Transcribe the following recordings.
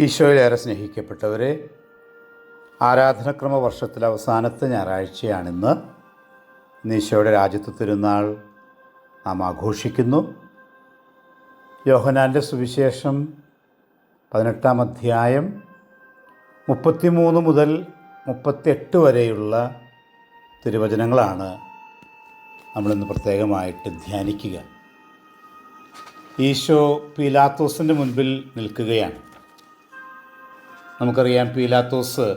ഈശോയിലേറെ സ്നേഹിക്കപ്പെട്ടവരെ ആരാധനക്രമ വർഷത്തിലെ അവസാനത്തെ ഞായറാഴ്ചയാണിന്ന്. ഈശോയുടെ രാജ്യത്ത് തിരുന്നാൾ നാം ആഘോഷിക്കുന്നു. യോഹനാന്റെ സുവിശേഷം പതിനെട്ടാം അധ്യായം മുപ്പത്തിമൂന്ന് മുതൽ മുപ്പത്തെട്ട് വരെയുള്ള തിരുവചനങ്ങളാണ് നമ്മളിന്ന് പ്രത്യേകമായിട്ട് ധ്യാനിക്കുക. ഈശോ പീലാത്തോസിന്റെ മുൻപിൽ നിൽക്കുകയാണ്. നമുക്കറിയാം പീലാത്തോസ്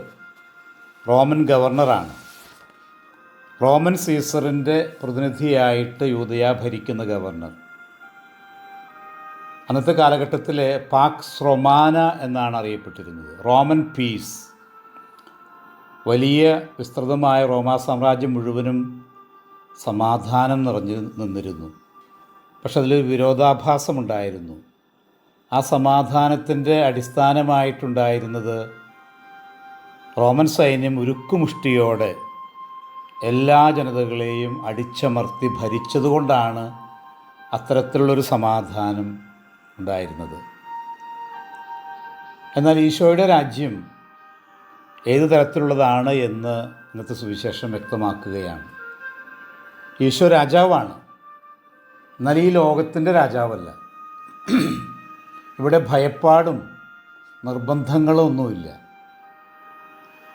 റോമൻ ഗവർണറാണ്. റോമൻ സീസറിന്റെ പ്രതിനിധിയായിട്ട് യൂതയ ഭരിക്കുന്ന ഗവർണർ. അന്നത്തെ കാലഘട്ടത്തിലെ പാക്സ് റൊമാന എന്നാണ് അറിയപ്പെട്ടിരുന്നത്. Roman peace. വലിയ വിസ്തൃതമായ റോമാ സാമ്രാജ്യം മുഴുവനും സമാധാനം നിറഞ്ഞു നിന്നിരുന്നു. പക്ഷെ അതിലൊരു വിരോധാഭാസമുണ്ടായിരുന്നു. ആ സമാധാനത്തിന്റെ അടിസ്ഥാനമായിട്ടുണ്ടായിരുന്നത് റോമൻ സൈന്യം ഉരുക്കുമുഷ്ടിയോടെ എല്ലാ ജനതകളെയും അടിച്ചമർത്തി ഭരിച്ചതുകൊണ്ടാണ് അത്തരത്തിലുള്ളൊരു സമാധാനം ഉണ്ടായിരുന്നത്. എന്നാൽ ഈശോയുടെ രാജ്യം ഏത് തരത്തിലുള്ളതാണ് എന്ന് ഇന്നത്തെ സുവിശേഷം വ്യക്തമാക്കുകയാണ്. ഈശോ രാജാവാണ്. എന്നാൽ ഈ ലോകത്തിന്റെ രാജാവല്ല. ഇവിടെ ഭയപ്പാടും നിർബന്ധങ്ങളും ഒന്നുമില്ല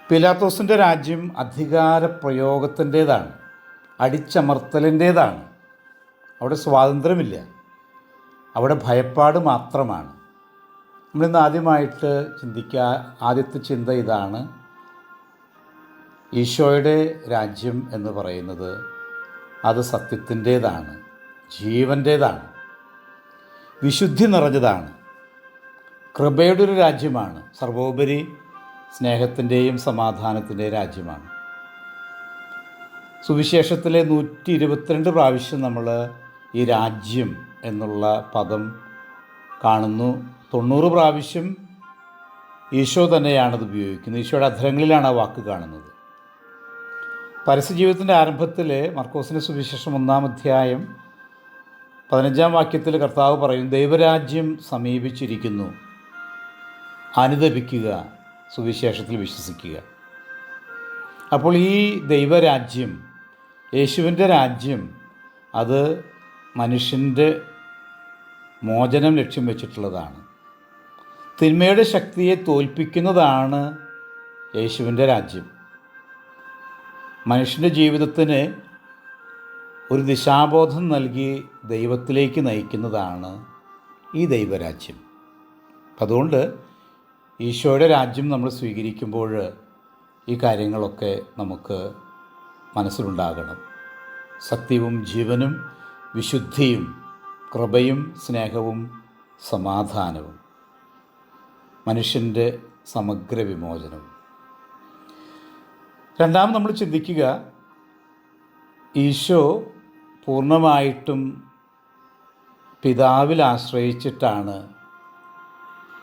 പിലാത്തോസിന്റെ രാജ്യം അധികാര പ്രയോഗത്തിന്റേതാണ് അടിച്ചമർത്തലിന്റേതാണ്. അവിടെ സ്വാതന്ത്ര്യമില്ല. അവിടെ ഭയപ്പാട് മാത്രമാണ്. നമ്മളിന്ന് ആദ്യമായിട്ട് ചിന്തിക്കുക ആദ്യത്തെ ചിന്ത ഇതാണ് ഈശോയുടെ രാജ്യം എന്ന് പറയുന്നത് അത് സത്യത്തിന്റേതാണ് ജീവന്റേതാണ് വിശുദ്ധി നിറഞ്ഞതാണ്. കൃപയുടെ ഒരു രാജ്യമാണ്. സർവോപരി സ്നേഹത്തിന്റെയും സമാധാനത്തിന്റെയും രാജ്യമാണ്. സുവിശേഷത്തിലെ നൂറ്റി ഇരുപത്തിരണ്ട് പ്രാവശ്യം നമ്മൾ ഈ രാജ്യം എന്നുള്ള പദം കാണുന്നു. തൊണ്ണൂറ് പ്രാവശ്യം ഈശോ തന്നെയാണത് ഉപയോഗിക്കുന്നത്. ഈശോയുടെ അധരങ്ങളിലാണ് ആ വാക്ക് കാണുന്നത്. പരസ്യജീവിതത്തിന്റെ ആരംഭത്തിൽ മർക്കോസിന്റെ സുവിശേഷം ഒന്നാം അധ്യായം പതിനഞ്ചാം വാക്യത്തിൽ കർത്താവ് പറയും ദൈവരാജ്യം സമീപിച്ചിരിക്കുന്നു. അനുദപിക്കുക സുവിശേഷത്തിൽ വിശ്വസിക്കുക. അപ്പോൾ ഈ ദൈവരാജ്യം യേശുവിന്റെ രാജ്യം അത് മനുഷ്യന്റെ മോചനം ലക്ഷ്യം വെച്ചിട്ടുള്ളതാണ്. തിന്മയുടെ ശക്തിയെ തോൽപ്പിക്കുന്നതാണ് യേശുവിന്റെ രാജ്യം. മനുഷ്യന്റെ ജീവിതത്തിന് ഒരു ദിശാബോധം നൽകി ദൈവത്തിലേക്ക് നയിക്കുന്നതാണ് ഈ ദൈവരാജ്യം. അതുകൊണ്ട് ഈശോയുടെ രാജ്യം നമ്മൾ സ്വീകരിക്കുമ്പോൾ ഈ കാര്യങ്ങളൊക്കെ നമുക്ക് മനസ്സിലുണ്ടാകണം. സത്യവും ജീവനും വിശുദ്ധിയും കൃപയും സ്നേഹവും സമാധാനവും. മനുഷ്യന്റെ സമഗ്ര വിമോചനവും രണ്ടാമത് നമ്മൾ ചിന്തിക്കുക ഈശോ പൂർണമായിട്ടും പിതാവിൽ ആശ്രയിച്ചിട്ടാണ്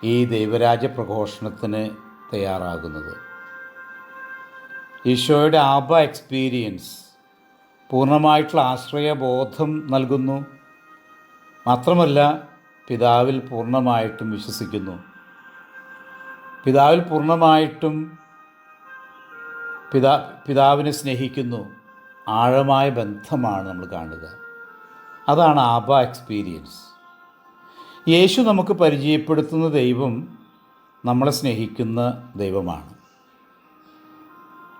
ഈ ദൈവരാജ്യ പ്രഘോഷണത്തിന് തയ്യാറാകുന്നത്. ഈശോയുടെ ആബ എക്സ്പീരിയൻസ് പൂർണമായിട്ടുള്ള ആശ്രയബോധം നൽകുന്നു. മാത്രമല്ല പിതാവിൽ പൂർണമായിട്ടും വിശ്വസിക്കുന്നു. പിതാവിൽ പൂർണമായിട്ടും പിതാ പിതാവിനെ സ്നേഹിക്കുന്നു. ആഴമായ ബന്ധമാണ് നമ്മൾ കാണുക. അതാണ് ആബ എക്സ്പീരിയൻസ് യേശു നമുക്ക് പരിചയപ്പെടുത്തുന്ന ദൈവം നമ്മളെ സ്നേഹിക്കുന്ന ദൈവമാണ്.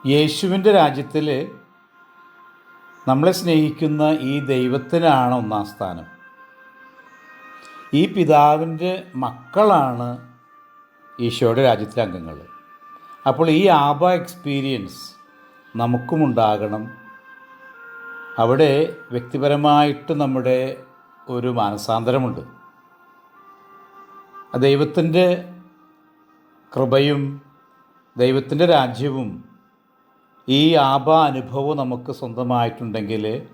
യേശുവിന്റെ രാജ്യത്തിൽ നമ്മളെ സ്നേഹിക്കുന്ന ഈ ദൈവത്തിനാണ് ഒന്നാം സ്ഥാനം. ഈ പിതാവിന്റെ മക്കളാണ് ഈശോയുടെ രാജ്യത്തിലെ അംഗങ്ങൾ. അപ്പോൾ ഈ ആബ എക്സ്പീരിയൻസ് നമുക്കും ഉണ്ടാകണം അവിടെ വ്യക്തിപരമായിട്ട് നമ്മുടെ ഒരു മാനസാന്തരമുണ്ട്. ദൈവത്തിന്റെ കൃപയും ദൈവത്തിന്റെ രാജ്യവും ഈ ആപ അനുഭവം നമുക്ക് സ്വന്തമായിട്ടുണ്ടെങ്കിൽ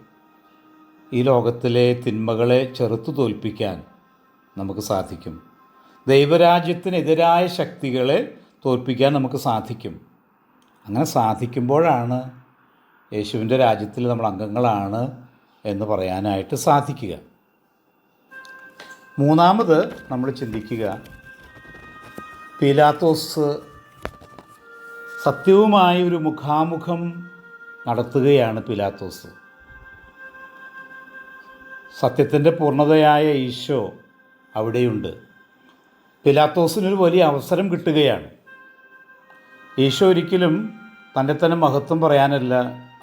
ഈ ലോകത്തിലെ തിന്മകളെ ചെറുത്തു തോൽപ്പിക്കാൻ നമുക്ക് സാധിക്കും. ദൈവരാജ്യത്തിനെതിരായ ശക്തികളെ തോൽപ്പിക്കാൻ നമുക്ക് സാധിക്കും. അങ്ങനെ സാധിക്കുമ്പോഴാണ് യേശുവിന്റെ രാജ്യത്തിൽ നമ്മൾ അംഗങ്ങളാണ് എന്ന് പറയാനായിട്ട് സാധിക്കുക. മൂന്നാമത് നമ്മൾ ചിന്തിക്കുക. പീലാത്തോസ് സത്യവുമായി ഒരു മുഖാമുഖം നടത്തുകയാണ് പീലാത്തോസ്. സത്യത്തിന്റെ പൂർണതയായ ഈശോ അവിടെയുണ്ട്. പിലാത്തോസിനൊരു വലിയ അവസരം കിട്ടുകയാണ്. ഈശോ ഒരിക്കലും തന്റെ തന്നെ മഹത്വം പറയാനല്ല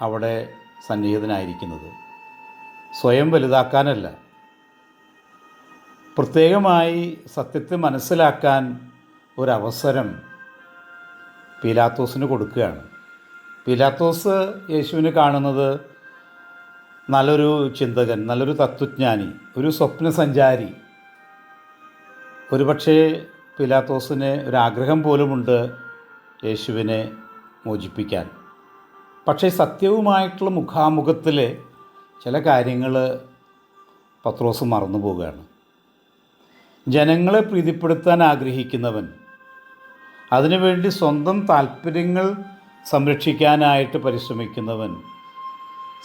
അവിടെ സന്നിഹിതനായിരിക്കുന്നത്. സ്വയം വലുതാക്കാനല്ല. പ്രത്യേകമായി സത്യത്തെ മനസ്സിലാക്കാൻ ഒരവസരം പീലാത്തോസിന് കൊടുക്കുകയാണ്. പീലാത്തോസ് യേശുവിനെ കാണുന്നത് നല്ലൊരു ചിന്തകൻ നല്ലൊരു തത്വജ്ഞാനി ഒരു സ്വപ്നസഞ്ചാരി. ഒരുപക്ഷേ പിലാത്തോസിന് ഒരാഗ്രഹം പോലുമുണ്ട് യേശുവിനെ മോചിപ്പിക്കാൻ. പക്ഷേ സത്യവുമായിട്ടുള്ള മുഖാമുഖത്തിൽ ചില കാര്യങ്ങൾ പത്രോസ് മറന്നു പോവുകയാണ് ജനങ്ങളെ പ്രീതിപ്പെടുത്താൻ ആഗ്രഹിക്കുന്നവൻ. അതിനുവേണ്ടി സ്വന്തം താല്പര്യങ്ങൾ സംരക്ഷിക്കാനായിട്ട് പരിശ്രമിക്കുന്നവൻ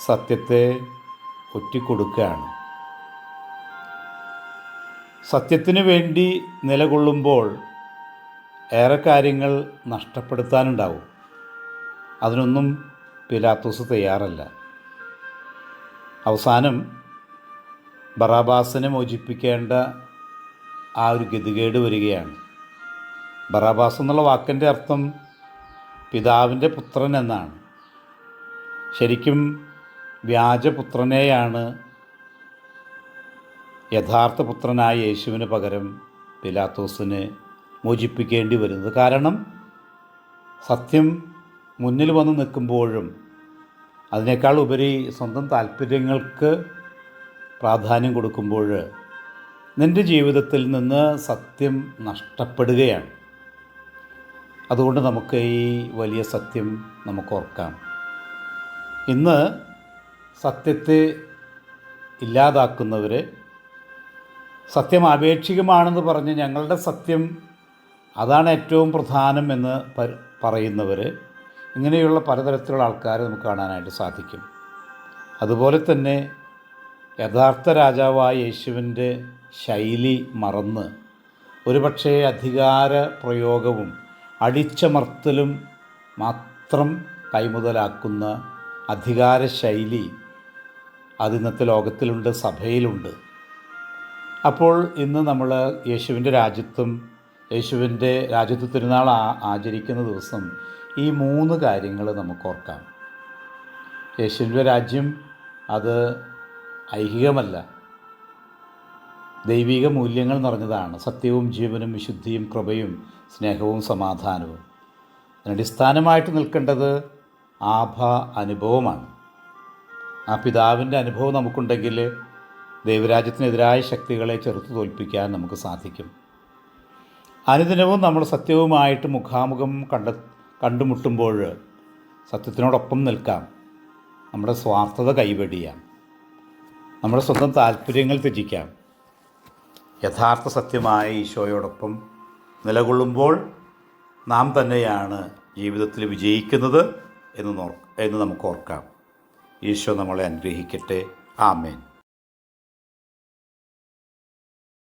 സത്യത്തെ ഒറ്റിക്കൊടുക്കുകയാണ്. സത്യത്തിന് വേണ്ടി നിലകൊള്ളുമ്പോൾ ഏറെ കാര്യങ്ങൾ നഷ്ടപ്പെടുത്താനുണ്ടാവും. അതിനൊന്നും പിലാത്തോസ് തയ്യാറല്ല. അവസാനം ബറാബാസിനെ മോചിപ്പിക്കേണ്ട ആ ഒരു ഗതികേട് വരികയാണ്. ബറാബാസ് എന്നുള്ള വാക്കിന്റെ അർത്ഥം പിതാവിന്റെ പുത്രൻ എന്നാണ്. ശരിക്കും വ്യാജപുത്രനെയാണ് യഥാർത്ഥ പുത്രനായ യേശുവിന് പകരം പിലാത്തോസിന് മോചിപ്പിക്കേണ്ടി വരുന്നത്. കാരണം സത്യം മുന്നിൽ വന്ന് നിൽക്കുമ്പോഴും അതിനേക്കാൾ ഉപരി സ്വന്തം താല്പര്യങ്ങൾക്ക് പ്രാധാന്യം കൊടുക്കുമ്പോൾ നിന്റെ ജീവിതത്തിൽ നിന്ന് സത്യം നഷ്ടപ്പെടുകയാണ്. അതുകൊണ്ട് നമുക്ക് ഈ വലിയ സത്യം നമുക്ക് ഓർക്കാം. ഇന്ന് സത്യത്തെ ഇല്ലാതാക്കുന്നവർ സത്യം ആപേക്ഷികമാണെന്ന് പറഞ്ഞ് ഞങ്ങളുടെ സത്യം അതാണ് ഏറ്റവും പ്രധാനം എന്ന് പറയുന്നവർ ഇങ്ങനെയുള്ള പലതരത്തിലുള്ള ആൾക്കാരെ നമുക്ക് കാണാനായിട്ട് സാധിക്കും. അതുപോലെ തന്നെ യഥാർത്ഥ രാജാവായ യേശുവിന്റെ ശൈലി മറന്ന് ഒരുപക്ഷേ അധികാര പ്രയോഗവും അടിച്ചമർത്തലും മാത്രം കൈമുതലാക്കുന്ന അധികാര ശൈലി അത് ഇന്നത്തെ ലോകത്തിലുണ്ട് സഭയിലുണ്ട്. അപ്പോൾ ഇന്ന് നമ്മൾ യേശുവിന്റെ രാജ്യത്വം യേശുവിന്റെ രാജ്യത്വ തിരുനാൾ ആചരിക്കുന്ന ദിവസം ഈ മൂന്ന് കാര്യങ്ങൾ നമുക്ക് ഓർക്കാം. യേശുവിന്റെ രാജ്യം അത് ഐഹികമല്ല. ദൈവിക മൂല്യങ്ങൾ നിറഞ്ഞതാണ്. സത്യവും ജീവനും വിശുദ്ധിയും കൃപയും സ്നേഹവും സമാധാനവും. അതിനടിസ്ഥാനമായിട്ട് നിൽക്കേണ്ടത് ആഭ അനുഭവമാണ്. ആ പിതാവിന്റെ അനുഭവം നമുക്കുണ്ടെങ്കിൽ ദൈവരാജ്യത്തിനെതിരായ ശക്തികളെ ചെറുത്തു തോൽപ്പിക്കാൻ നമുക്ക് സാധിക്കും. അനുദിനവും നമ്മൾ സത്യവുമായിട്ട് മുഖാമുഖം കണ്ട കണ്ടുമുട്ടുമ്പോൾ സത്യത്തിനോടൊപ്പം നിൽക്കാം. നമ്മുടെ സ്വാർത്ഥത കൈവെടിയാം. നമ്മുടെ സ്വന്തം താല്പര്യങ്ങൾ ത്യജിക്കാം. യഥാർത്ഥ സത്യമായ ഈശോയോടൊപ്പം നിലകൊള്ളുമ്പോൾ നാം തന്നെയാണ് ജീവിതത്തിൽ വിജയിക്കുന്നത് എന്ന് നോർ എന്ന് നമുക്ക് ഓർക്കാം. ഈശോ നമ്മളെ അനുഗ്രഹിക്കട്ടെ. ആമേൻ.